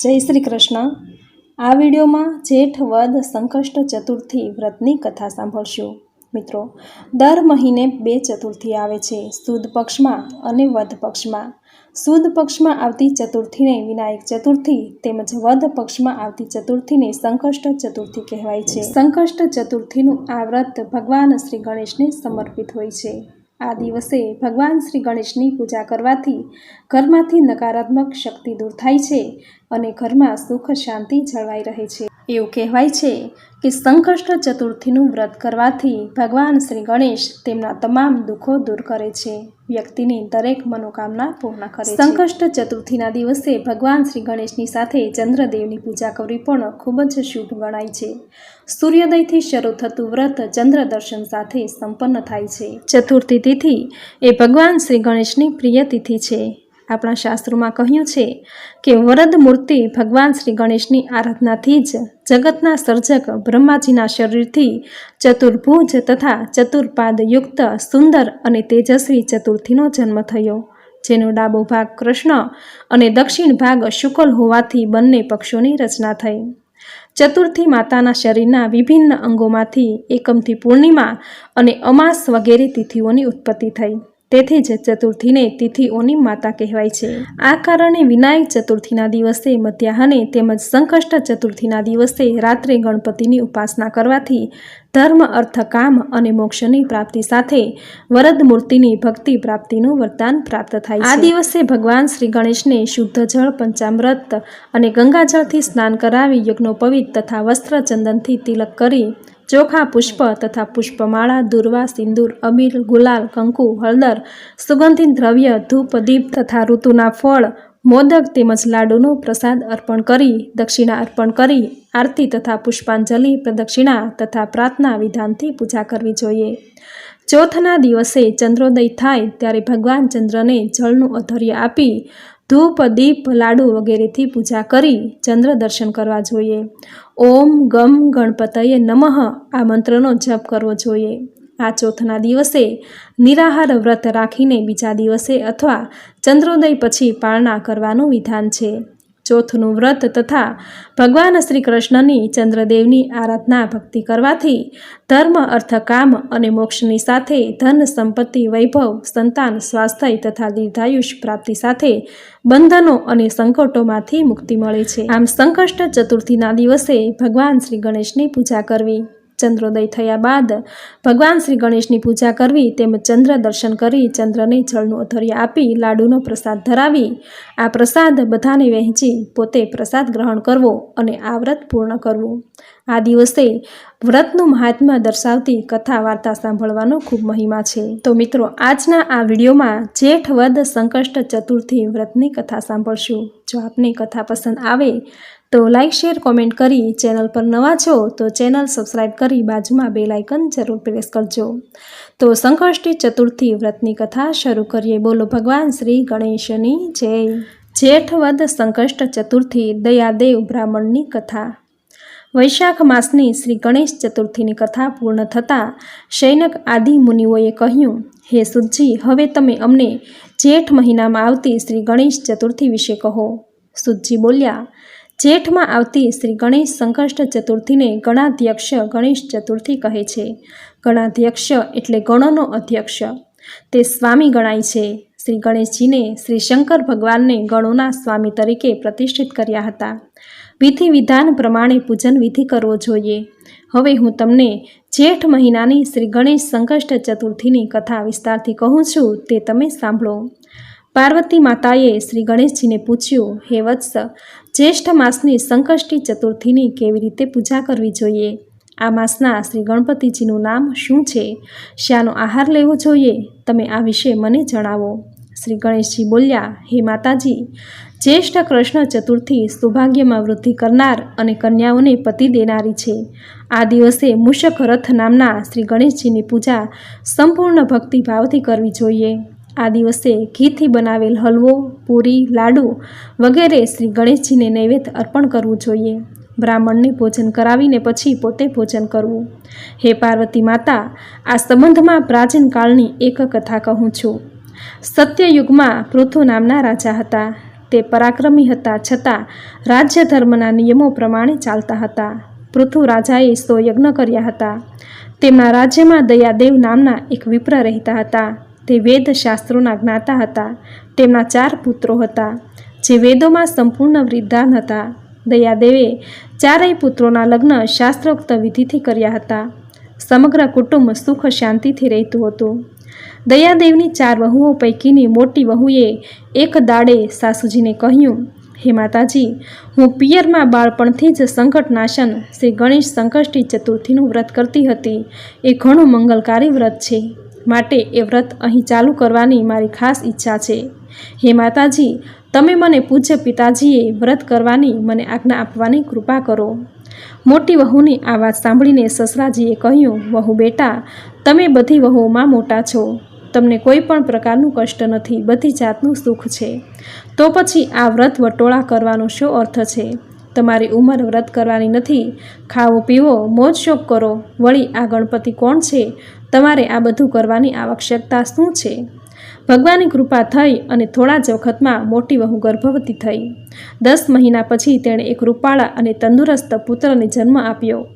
જય શ્રી કૃષ્ણ. આ વિડીયોમાં જેઠ વદ સંકષ્ટ ચતુર્થી વ્રતની કથા સાંભળશું. મિત્રો, દર મહિને બે ચતુર્થી આવે છે, સુદ પક્ષમાં અને વધ પક્ષમાં. સુદ પક્ષમાં આવતી ચતુર્થીને વિનાયક ચતુર્થી તેમજ વધ પક્ષમાં આવતી ચતુર્થીને સંકષ્ટ ચતુર્થી કહેવાય છે. સંકષ્ટ ચતુર્થીનું આ વ્રત ભગવાન શ્રી ગણેશને સમર્પિત હોય છે. આ દિવસે ભગવાન શ્રી ગણેશની પૂજા કરવાથી ઘરમાંથી નકારાત્મક શક્તિ દૂર થાય છે અને ઘરમાં સુખ શાંતિ જળવાઈ રહે છે. એવું કહેવાય છે કે સંકષ્ટ ચતુર્થીનું વ્રત કરવાથી ભગવાન શ્રી ગણેશ તેમના તમામ દુઃખો દૂર કરે છે. વ્યક્તિની દરેક મનોકામના પૂર્ણ કરે સંકષ્ટ ચતુર્થીના દિવસે ભગવાન શ્રી ગણેશની સાથે ચંદ્રદેવની પૂજા કરવી પણ ખૂબ જ શુભ ગણાય છે. સૂર્યોદયથી શરૂ થતું વ્રત ચંદ્ર દર્શન સાથે સંપન્ન થાય છે. ચતુર્થી તિથિ એ ભગવાન શ્રી ગણેશની પ્રિય તિથિ છે. આપણા શાસ્ત્રોમાં કહ્યું છે કે વરદ મૂર્તિ ભગવાન શ્રી ગણેશની આરાધનાથી જ જગતના સર્જક બ્રહ્માજીના શરીરથી ચતુર્ભુજ તથા ચતુર્પાદયુક્ત, સુંદર અને તેજસ્વી ચતુર્થીનો જન્મ થયો, જેનો ડાબો ભાગ કૃષ્ણ અને દક્ષિણ ભાગ શુકલ હોવાથી બંને પક્ષોની રચના થઈ. ચતુર્થી માતાના શરીરના વિભિન્ન અંગોમાંથી એકમથી પૂર્ણિમા અને અમાસ વગેરે તિથિઓની ઉત્પત્તિ થઈ. તેથી જ ચતુર્થીને તિથિઓની માતા કહેવાય છે. આ કારણે વિનાયક ચતુર્થીના દિવસે મધ્યાહને તેમજ સંકષ્ટ ચતુર્થીના દિવસે રાત્રે ગણપતિની ઉપાસના કરવાથી ધર્મ, અર્થ, કામ અને મોક્ષની પ્રાપ્તિ સાથે વરદ મૂર્તિની ભક્તિ પ્રાપ્તિનું વરદાન પ્રાપ્ત થાય આ દિવસે ભગવાન શ્રી ગણેશને શુદ્ધ જળ, પંચામૃત અને ગંગાજળથી સ્નાન કરાવી યજ્ઞોપવિત તથા વસ્ત્ર ચંદનથી તિલક કરી ચોખા, પુષ્પ તથા પુષ્પમાળા, દુર્વા, સિંદૂર અબીર ગુલાલ, કંકુ, હળદર, સુગંધિત દ્રવ્ય, ધૂપ, દીપ તથા ઋતુના ફળ, મોદક તેમજ લાડુનો પ્રસાદ અર્પણ કરી, દક્ષિણા અર્પણ કરી, આરતી તથા પુષ્પાંજલિ, પ્રદક્ષિણા તથા પ્રાર્થના વિધાનથી પૂજા કરવી જોઈએ. ચોથના દિવસે ચંદ્રોદય થાય ત્યારે ભગવાન ચંદ્રને જળનું અધર્ય આપી ધૂપ, દીપ, લાડુ વગેરેથી પૂજા કરી ચંદ્ર દર્શન કરવા જોઈએ. ઓમ ગમ ગણપતયે નમઃ આ મંત્રનો જપ કરવો જોઈએ. આ ચોથના દિવસે નિરાહાર વ્રત રાખીને બીજા દિવસે અથવા ચંદ્રોદય પછી પાળના કરવાનું વિધાન છે. ચોથનું વ્રત તથા ભગવાન શ્રી કૃષ્ણની ચંદ્રદેવની આરાધના ભક્તિ કરવાથી ધર્મ અર્થ કામ અને મોક્ષની સાથે ધન, સંપત્તિ, વૈભવ, સંતાન, સ્વાસ્થ્ય તથા દીર્ઘાયુષ પ્રાપ્તિ સાથે બંધનો અને સંકટોમાંથી મુક્તિ મળે છે. આમ સંકષ્ટ ચતુર્થીના દિવસે ભગવાન શ્રી ગણેશની પૂજા કરવી. ચંદ્રોદય થયા બાદ ભગવાન શ્રી ગણેશની પૂજા કરવી તેમજ ચંદ્ર દર્શન કરી ચંદ્રને જળનું અધર્ય આપી લાડુનો પ્રસાદ ધરાવી. આ પ્રસાદ બધાને વહેંચી પોતે પ્રસાદ ગ્રહણ કરવો અને આ વ્રત પૂર્ણ કરવું. આ દિવસે વ્રતનું મહાત્મ્ય દર્શાવતી કથા વાર્તા સાંભળવાનો ખૂબ મહિમા છે. તો મિત્રો, આજના આ વિડીયોમાં જેઠ વદ સંકષ્ટ ચતુર્થી વ્રતની કથા સાંભળશું. જો આપને કથા પસંદ આવે તો લાઇક શેર કોમેન્ટ કરી ચેનલ પર નવા છો તો ચેનલ સબસ્ક્રાઈબ કરી બાજુમાં બે લાઇકન જરૂર પ્રેસ કરજો. તો સંકષ્ટી ચતુર્થી વ્રતની કથા શરૂ કરીએ. બોલો ભગવાન શ્રી ગણેશની જય. જેઠ વદ સંકષ્ટ ચતુર્થી દયાદેવ બ્રાહ્મણની કથા. વૈશાખ માસની શ્રી ગણેશ ચતુર્થીની કથા પૂર્ણ થતાં શૈનક આદિ મુનિઓએ કહ્યું, હે સુજી હવે તમે અમને જેઠ મહિનામાં આવતી શ્રી ગણેશ ચતુર્થી વિશે કહો. સુજી બોલ્યા જેઠમાં આવતી શ્રી ગણેશ સંકષ્ટ ચતુર્થીને ગણાધ્યક્ષ ગણેશ ચતુર્થી કહે છે. ગણાધ્યક્ષ એટલે ગણોનો અધ્યક્ષ. તે સ્વામી ગણાય છે. શ્રી ગણેશજીને શ્રી શંકર ભગવાનને ગણોના સ્વામી તરીકે પ્રતિષ્ઠિત કર્યા હતા. વિધિ વિધાન પ્રમાણે પૂજન વિધિ કરવો જોઈએ. હવે હું તમને જેઠ મહિનાની શ્રી ગણેશ સંકષ્ટ ચતુર્થીની કથા વિસ્તારથી કહું છું તે તમે સાંભળો. પાર્વતી માતાએ શ્રી ગણેશજીને પૂછ્યું, હે વત્સ જ્યેષ્ઠ માસની સંકષ્ટી ચતુર્થીની કેવી રીતે પૂજા કરવી જોઈએ? આ માસના શ્રી ગણપતિજીનું નામ શું છે? શ્યાનો આહાર લેવો જોઈએ? તમે આ વિશે મને જણાવો. શ્રી ગણેશજી બોલ્યા, હે માતાજી, જ્યેષ્ઠ કૃષ્ણ ચતુર્થી સૌભાગ્યમાં વૃદ્ધિ કરનાર અને કન્યાઓને પતિ દેનારી છે. આ દિવસે મૂષક રથ નામના શ્રી ગણેશજીની પૂજા સંપૂર્ણ ભક્તિભાવથી કરવી જોઈએ. આ દિવસે ઘીથી બનાવેલ હલવો, પૂરી, લાડુ વગેરે શ્રી ગણેશજીને નૈવેદ્ય અર્પણ કરવું જોઈએ. બ્રાહ્મણને ભોજન કરાવીને પછી પોતે ભોજન કરવું. હે પાર્વતી માતા, આ સંબંધમાં પ્રાચીન કાળની એક કથા કહું છું. સત્યયુગમાં પૃથુ નામના રાજા હતા. તે પરાક્રમી હતા છતાં રાજ્ય ધર્મના નિયમો પ્રમાણે ચાલતા હતા. પૃથુ રાજાએ સો યજ્ઞ કર્યા હતા. તેમના રાજ્યમાં દયાદેવ નામના એક વિપ્ર રહેતા હતા. તે વેદ શાસ્ત્રોના જ્ઞાતા હતા. તેમના ચાર પુત્રો હતા, જે વેદોમાં સંપૂર્ણ વૃદ્ધાન હતા. દયાદેવે ચારેય પુત્રોના લગ્ન શાસ્ત્રોક્ત વિધિથી કર્યા હતા. સમગ્ર કુટુંબ સુખ શાંતિથી રહેતું હતું. દયાદેવની ચાર વહુઓ પૈકીની મોટી વહુએ એક દાડે સાસુજીને કહ્યું, હે માતાજી, હું પિયરમાં બાળપણથી જ સંકટનાશન શ્રી ગણેશ સંકષ્ટી ચતુર્થીનું વ્રત કરતી હતી. એ ઘણું મંગલકારી વ્રત છે. માટે એ વ્રત અહીં ચાલુ કરવાની મારી ખાસ ઈચ્છા છે. હે માતાજી, તમે મને પૂજ્ય પિતાજીએ વ્રત કરવાની મને આજ્ઞા આપવાની કૃપા કરો. મોટી વહુની આ વાત સાંભળીને સસરાજીએ કહ્યું, વહુ બેટા, તમે બધી વહુઓમાં મોટા છો. તમને કોઈ પણ પ્રકારનું કષ્ટ નથી, બધી જાતનું સુખ છે. તો પછી આ વ્રત વટોળા કરવાનો શું અર્થ છે? તમારી ઉંમર વ્રત કરવાની નથી. ખાવો પીવો, મોજ શોખ કરો. વળી આ ગણપતિ કોણ છે? તમારે આ બધું કરવાની આવશ્યકતા શું છે? ભગવાનની કૃપા થઈ અને થોડા જ વખતમાં મોટી વહુ ગર્ભવતી થઈ. દસ મહિના પછી તેણે એક રૂપાળા અને તંદુરસ્ત પુત્રને જન્મ આપ્યો.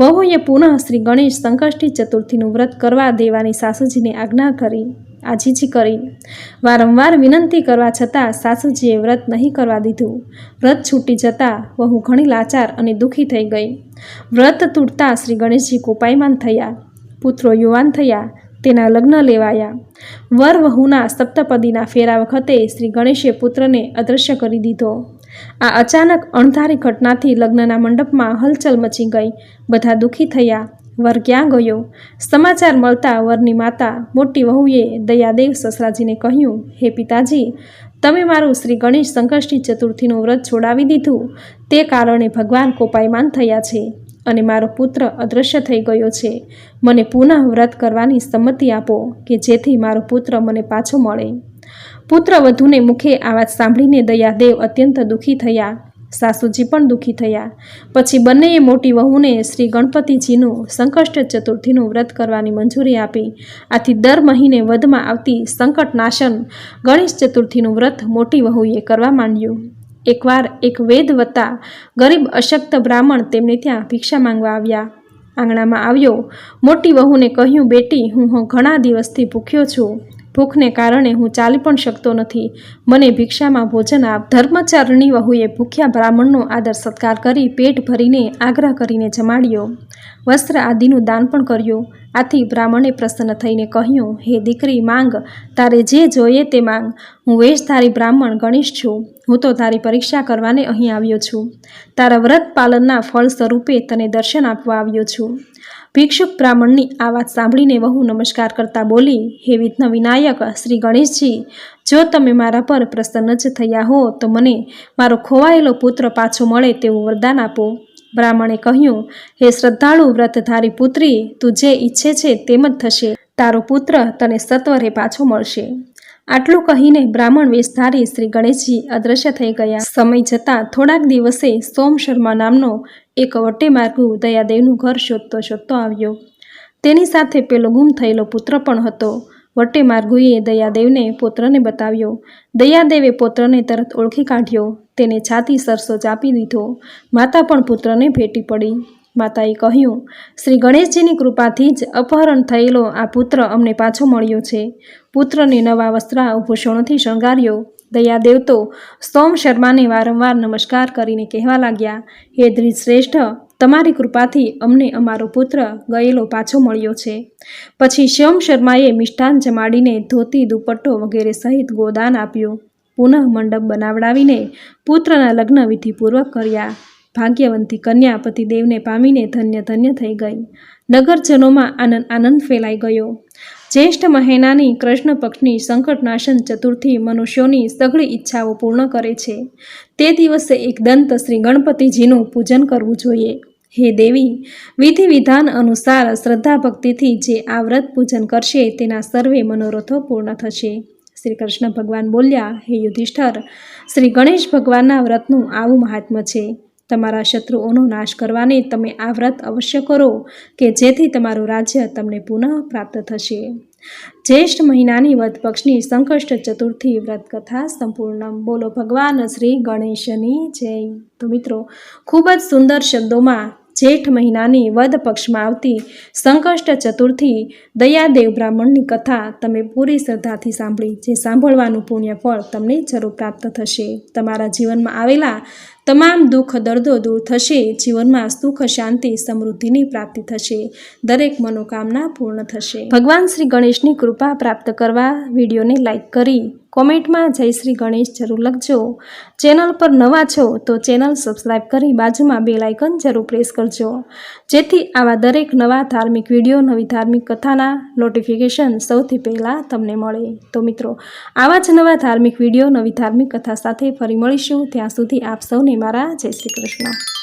વહુએ પુનઃ શ્રી ગણેશ સંકષ્ટી ચતુર્થીનું વ્રત કરવા દેવાની સાસુજીને આજ્ઞા કરી. આજીજી કરી. વારંવાર વિનંતી કરવા છતાં સાસુજીએ વ્રત નહીં કરવા દીધું. વ્રત છૂટી જતાં વહુ ઘણી લાચાર અને દુઃખી થઈ ગઈ. વ્રત તૂટતા શ્રી ગણેશજી કોપાયમાન થયા. પુત્રો યુવાન થયા, તેના લગ્ન લેવાયા. વર વહુના સપ્તપદીના ફેરા વખતે શ્રી ગણેશે પુત્રને અદૃશ્ય કરી દીધો. આ અચાનક અણધારી ઘટનાથી લગ્નના મંડપમાં હલચલ મચી ગઈ. બધા દુઃખી થયા. વર ક્યાં ગયો? સમાચાર મળતા વરની માતા મોટી વહુએ દયાદેવ સસરાજીને કહ્યું, હે પિતાજી, તમે મારું શ્રી ગણેશ સંકષ્ટી ચતુર્થીનું વ્રત છોડાવી દીધું. તે કારણે ભગવાન કોપાયમાન થયા છે અને મારો પુત્ર અદૃશ્ય થઈ ગયો છે. મને પુનઃ વ્રત કરવાની સંમતિ આપો કે જેથી મારો પુત્ર મને પાછો મળે. પુત્ર વધુને મુખે આ વાત સાંભળીને દયાદેવ અત્યંત દુઃખી થયા. સાસુજી પણ દુઃખી થયા. પછી બંનેએ મોટી વહુને શ્રી ગણપતિજીનું સંકષ્ટ ચતુર્થીનું વ્રત કરવાની મંજૂરી આપી. આથી દર મહિને વધમાં આવતી સંકટનાશન ગણેશ ચતુર્થીનું વ્રત મોટી વહુએ કરવા માંડ્યું. એકવાર એક વેદવતા ગરીબ અશક્ત બ્રાહ્મણ તેમને ત્યાં ભિક્ષા માંગવા આવ્યા. આંગણામાં આવ્યો. મોટી વહુને કહ્યું, બેટી, હું ઘણા દિવસથી ભૂખ્યો છું. ભૂખને કારણે હું ચાલી પણ શકતો નથી. મને ભિક્ષામાં ભોજન આપ ધર્મચારણી વહુએ ભૂખ્યા બ્રાહ્મણનો આદર સત્કાર કરી પેટ ભરીને આગ્રહ કરીને જમાડ્યો. વસ્ત્ર આદિનું દાન પણ કર્યું. આથી બ્રાહ્મણે પ્રસન્ન થઈને કહ્યું, હે દીકરી, માંગ. તારે જે જોઈએ તે માંગ. હું વેશધારી બ્રાહ્મણ ગણેશ છું. હું તો તારી પરીક્ષા કરવાને અહીં આવ્યો છું. તારા વ્રત પાલનના ફળ સ્વરૂપે તને દર્શન આપવા આવ્યો છું. ભિક્ષુક બ્રાહ્મણની આ વાત સાંભળીને વહુ નમસ્કાર કરતા બોલી, હે વિઘ્ન વિનાયક, શ્રી ગણેશજી, જો તમે મારા પર પ્રસન્ન જ થયા હો, તો મને મારો ખોવાયેલો પુત્ર પાછો મળે તેવું વરદાન આપો. બ્રાહ્મણે કહ્યું, હે શ્રદ્ધાળુ વ્રતધારી પુત્રી, તું જે ઈચ્છે છે તેમ જ થશે. તારો પુત્ર તને સત્વરે પાછો મળશે. આટલું કહીને બ્રાહ્મણ વેશધારી શ્રી ગણેશજી અદૃશ્ય થઈ ગયા. સમય જતાં થોડાક દિવસે સોમ શર્મા નામનો એક વટે માર્ગુ દયાદેવનું ઘર શોધતો શોધતો આવ્યો. તેની સાથે પેલો ગુમ થયેલો પુત્ર પણ હતો. વટે માર્ગુએ દયાદેવને પુત્રને બતાવ્યો. દયાદેવે પુત્રને તરત ઓળખી કાઢ્યો. તેને છાતી સરસો ચાપી દીધો. માતા પણ પુત્રને ભેટી પડી. માતાએ કહ્યું, શ્રી ગણેશજીની કૃપાથી જ અપહરણ થયેલો આ પુત્ર અમને પાછો મળ્યો છે. પુત્રને નવા વસ્ત્ર આભૂષણોથી શણગાર્યો. દયાદેવ તો સોમ શર્માને વારંવાર નમસ્કાર કરીને કહેવા લાગ્યા, હે શ્રેષ્ઠ તમારી કૃપાથી અમને અમારો પુત્ર ગયેલો પાછો મળ્યો છે. પછી શ્યોમ શર્માએ મિષ્ટાન જમાડીને ધોતી, દુપટ્ટો વગેરે સહિત ગોદાન આપ્યું. પુનઃ મંડપ બનાવડાવીને પુત્રના લગ્ન વિધિપૂર્વક કર્યા. ભાગ્યવંતી કન્યા પતિદેવને પામીને ધન્ય ધન્ય થઈ ગઈ. નગરજનોમાં આનંદ આનંદ ફેલાઈ ગયો. જ્યેષ્ઠ મહિનાની કૃષ્ણ પક્ષની સંકટનાશન ચતુર્થી મનુષ્યોની સઘળી ઈચ્છાઓ પૂર્ણ કરે છે. તે દિવસે એક દંત શ્રી ગણપતિજીનું પૂજન કરવું જોઈએ. હે દેવી વિધિ વિધાન અનુસાર શ્રદ્ધા ભક્તિથી જે આ વ્રત પૂજન કરશે તેના સર્વે મનોરથો પૂર્ણ થશે. શ્રી કૃષ્ણ ભગવાન બોલ્યા, હે યુધિષ્ઠર, શ્રી ગણેશ ભગવાનના વ્રતનું આવું મહાત્મ્ય છે. તમારા શત્રુઓનો નાશ કરવાને તમે આ વ્રત અવશ્ય કરો કે જેથી તમારું રાજ્ય તમને પુનઃ પ્રાપ્ત થશે. જ્યેષ્ઠ મહિનાની વધ પક્ષની સંકષ્ટ ચતુર્થી વ્રત કથા સંપૂર્ણ. બોલો ભગવાન શ્રી ગણેશની જય. તો મિત્રો, ખૂબ જ સુંદર શબ્દોમાં જેઠ મહિનાની વદ પક્ષમાં આવતી સંકષ્ટ ચતુર્થી દયાદેવ બ્રાહ્મણની કથા તમે પૂરી શ્રદ્ધાથી સાંભળી. જે સાંભળવાનું પુણ્ય ફળ તમને જરૂર પ્રાપ્ત થશે. તમારા જીવનમાં આવેલા તમામ દુઃખ, દર્દો દૂર થશે. જીવનમાં સુખ, શાંતિ, સમૃદ્ધિની પ્રાપ્તિ થશે. દરેક મનોકામના પૂર્ણ થશે. ભગવાન શ્રી ગણેશની કૃપા પ્રાપ્ત કરવા વિડીયોને લાઈક કરી કોમેન્ટમાં જય શ્રી ગણેશ જરૂર લખજો. ચેનલ પર નવા છો તો ચેનલ સબસ્ક્રાઈબ કરી બાજુમાં બે લાઇકન જરૂર પ્રેસ કરજો. જેથી આવા દરેક નવા ધાર્મિક વીડિયો, નવી ધાર્મિક કથાના નોટિફિકેશન સૌથી પહેલાં તમને મળે. તો મિત્રો, આવા જ નવા ધાર્મિક વીડિયો, નવી ધાર્મિક કથા સાથે ફરી મળીશું. ત્યાં સુધી આપ સૌને મારા જય શ્રી કૃષ્ણ.